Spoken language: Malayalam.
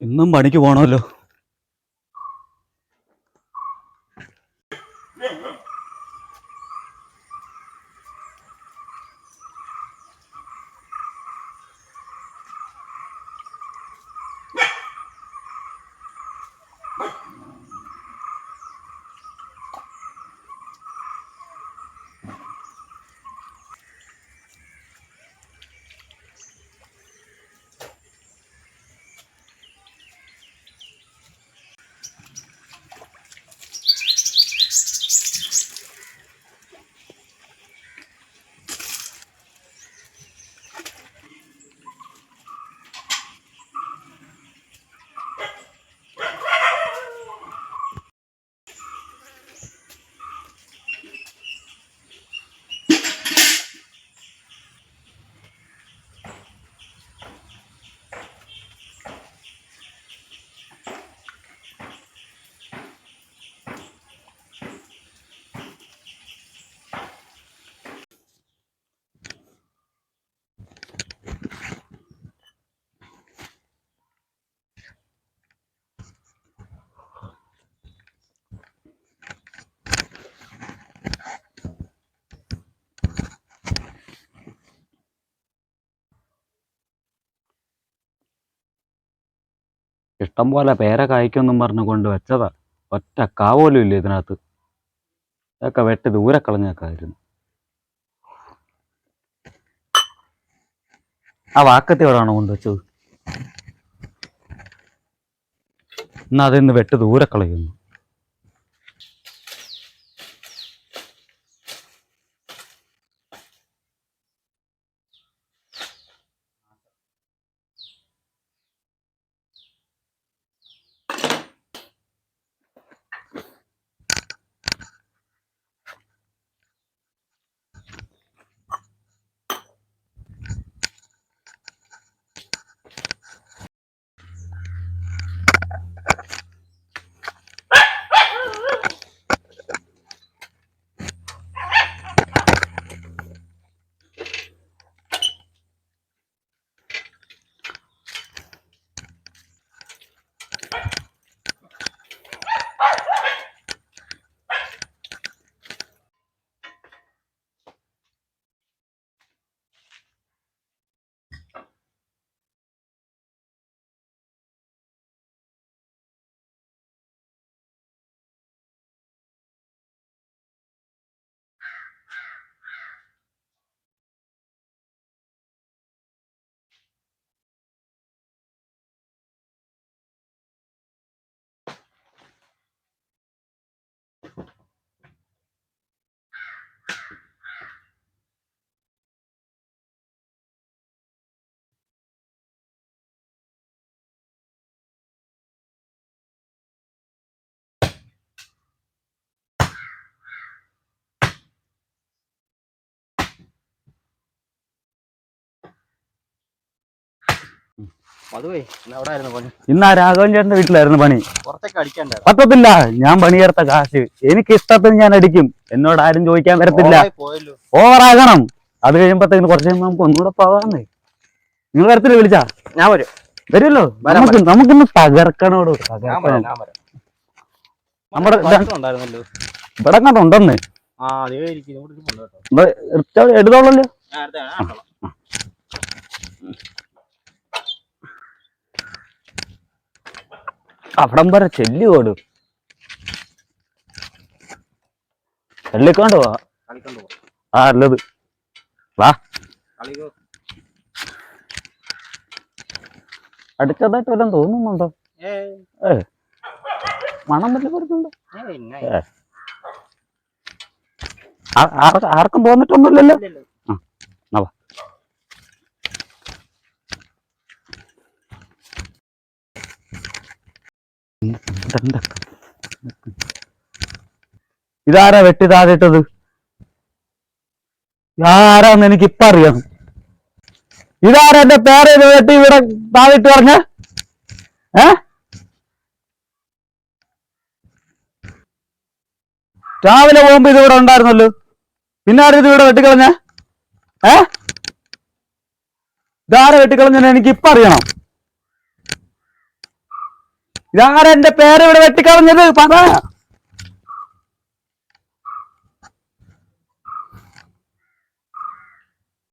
ഇന്നും പണിക്ക് പോണമല്ലോ. ഇഷ്ടം പോലെ പേര കായ്ക്കൊന്നും പറഞ്ഞു കൊണ്ട് വെച്ചതാ. ഒറ്റ കാവോലും ഇല്ല ഇതിനകത്ത്. ഇതൊക്കെ വെട്ടി ദൂരെ കളഞ്ഞേക്കായിരുന്നു. ആ വാക്കത്തി എവിടെയാണോ കൊണ്ടുവച്ചത്? എന്നാ അതിന്ന് വെട്ടി ദൂരെ കളയുന്നു. ഇന്ന് ആ രാഘവൻ ചേട്ടന്റെ വീട്ടിലായിരുന്നു പണി. പറ്റത്തില്ല. ഞാൻ പണിയെടുത്ത കാശ്. എനിക്ക് ഇഷ്ടത്തിന് ഞാൻ അടിക്കും. എന്നോട് ആരും ചോദിക്കാൻ വരത്തില്ല. ഓവറാകണം അത് കഴിയുമ്പോഴത്തേക്കും കുറച്ച് കഴിയുമ്പോൾ നമുക്ക് ഒന്നുകൂടെ പോകാന്നേ നിങ്ങൾ വരത്തില്ല വിളിച്ചാ? ഞാൻ വരും. വരുമല്ലോ. വരാം, നമുക്ക് നമുക്കിന്ന് തകർക്കണോട്? തകർക്കണം നമ്മുടെ ഇവിടെ കണ്ടോ ഉണ്ടെന്ന് എടുത്തോളല്ലോ ഞാൻ അടുത്ത ഞാൻ എടുത്തോളാം. അവിടം വരെ ചെല്ലിയോട് ചെല്ലിക്കൊണ്ട് പോവാ കളിക്കൊണ്ട് പോ ആ നല്ലത് വാ. അടിച്ചതായിട്ട് വല്ലതും തോന്നുന്നുണ്ടോ? ഏയ് മണം വല്ല വരുന്നുണ്ടോ? ഏ. ആർക്കും തോന്നിട്ടൊന്നുമില്ലല്ലോ ഇതാരാ വെട്ടി താഴെട്ടത് ആരാന്ന് എനിക്ക് ഇപ്പൊ അറിയാം ഇതാരാ എന്റെ പേരെ വെട്ടി ഇവിടെ താഴെട്ട് പറഞ്ഞ? ഏ? രാവിലെ പോകുമ്പോ ഇത് ഇവിടെ ഉണ്ടായിരുന്നല്ലോ. പിന്നെ ആരും ഇത് ഇവിടെ വെട്ടിക്കളഞ്ഞ? ഏ? ഇതാരെ വെട്ടിക്കളഞ്ഞ എനിക്ക് ഇപ്പൊ അറിയണം ഇതാരാ എന്റെ പേര് ഇവിടെ വെട്ടിക്കളഞ്ഞത്? പറ.